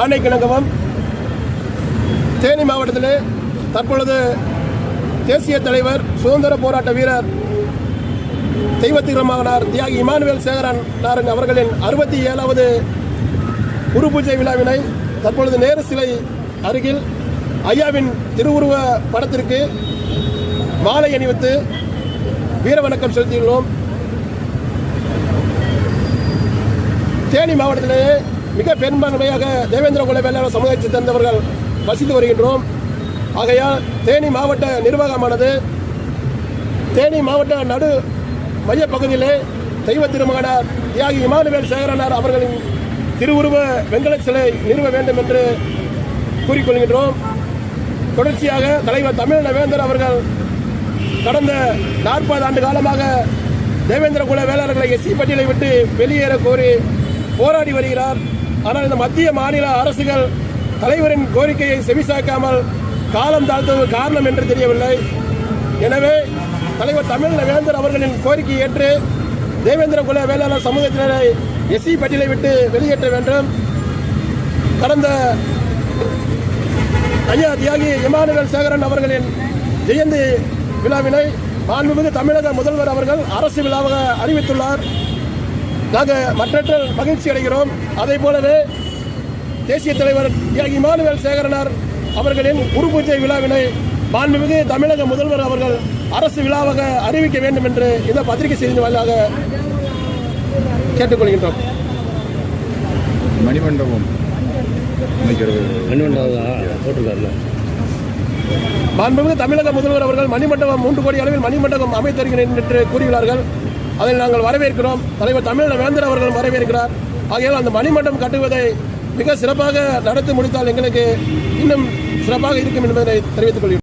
ஆணைக்கிணங்கவும் தேனி மாவட்டத்திலே தற்பொழுது தேசிய தலைவர் சுதந்திர போராட்ட வீரர் தெய்வத்திரமகனார் தியாகி இமானுவேல் சேகரன் நாரன் அவர்களின் அறுபத்தி ஏழாவது குரு பூஜை விழாவினை தற்பொழுது நேரு சிலை அருகில் ஐயாவின் திருவுருவ படத்திற்கு மாலை அணிவித்து வீர வணக்கம் செலுத்தியுள்ளோம். தேனி மாவட்டத்திலேயே மிக பெரும்பான்மையாக தேவேந்திர குல வேளாண் சமுதாயத்தைச் சேர்ந்தவர்கள் வசித்து வருகின்றோம். ஆகையால் தேனி மாவட்ட நிர்வாகமானது தேனி மாவட்ட நடு மையப்பகுதியிலே தெய்வ திருமகனார் தியாகி இமானுவேல் சேகரனார் அவர்களின் திருவுருவ வெங்கல சிலை நிறுவ வேண்டும் என்று கூறிக்கொள்கின்றோம். தொடர்ச்சியாக தலைவர் தமிழ் நவேந்தர் அவர்கள் கடந்த நாற்பது ஆண்டு காலமாக தேவேந்திர குல வேளாளர்களை எஸ்சி பட்டியலை விட்டு வெளியேற கோரி போராடி வருகிறார். ஆனால் இந்த மத்திய மாநில அரசுகள் தலைவரின் கோரிக்கையை செவிசாக்காமல் காலம் தாழ்த்தது காரணம் என்று தெரியவில்லை. எனவே தலைவர் தமிழ் வேந்தர் அவர்களின் கோரிக்கையை ஏற்று தேவேந்திர குல வேளாளர் சமூகத்தினரை எஸ்சி பட்டியலை விட்டு வெளியேற்ற வேண்டும். கடந்த ஐயா தியாகி இமானுவேல் சேகரன் அவர்களின் ஜெயந்தி விழாவினை மாண்புமிகு தமிழக முதல்வர் அவர்கள் அரசு விழாவாக அறிவித்துள்ளார். நாங்கள் மற்றற்ற மகிழ்ச்சி அடைகிறோம். அதே போலவே தேசிய தலைவர் இமானுவேல் சேகரனார் அவர்களின் குரு பூஜை விழாவினை மாண்புமிகு தமிழக முதல்வர் அவர்கள் அரசு விழாவாக அறிவிக்க வேண்டும் என்று இந்த பத்திரிகை செய்தி வாயிலாக கேட்டுக்கொள்கின்றோம். மணிமண்டபம் மாண்புமிகு தமிழக முதல்வர் அவர்கள் மணிமண்டபம் மூன்று கோடி அளவில் மணிமண்டபம் அமைத்தருகிறேன் என்று கூறியுள்ளார்கள். அதை நாங்கள் வரவேற்கிறோம். தலைவர் தமிழ் வேந்தர் அவர்கள் வரவேற்கிறார். ஆகையால் அந்த மணிமண்டபம் கட்டுவதை மிக சிறப்பாக நடத்தி முடித்தால் எங்களுக்கு இன்னும் சிறப்பாக இருக்கும் என்பதை தெரிவித்துக் கொள்கிறேன்